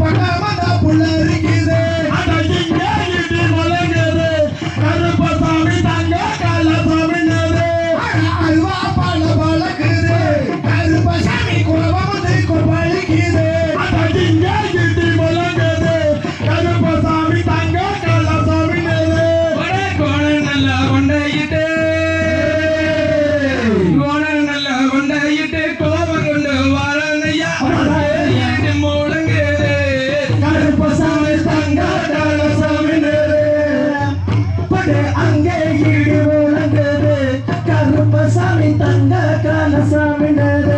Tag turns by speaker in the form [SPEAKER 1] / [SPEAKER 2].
[SPEAKER 1] Panama.
[SPEAKER 2] அங்கே இடி உலங்குது கருப்பசாமி தங்க கலசாமினது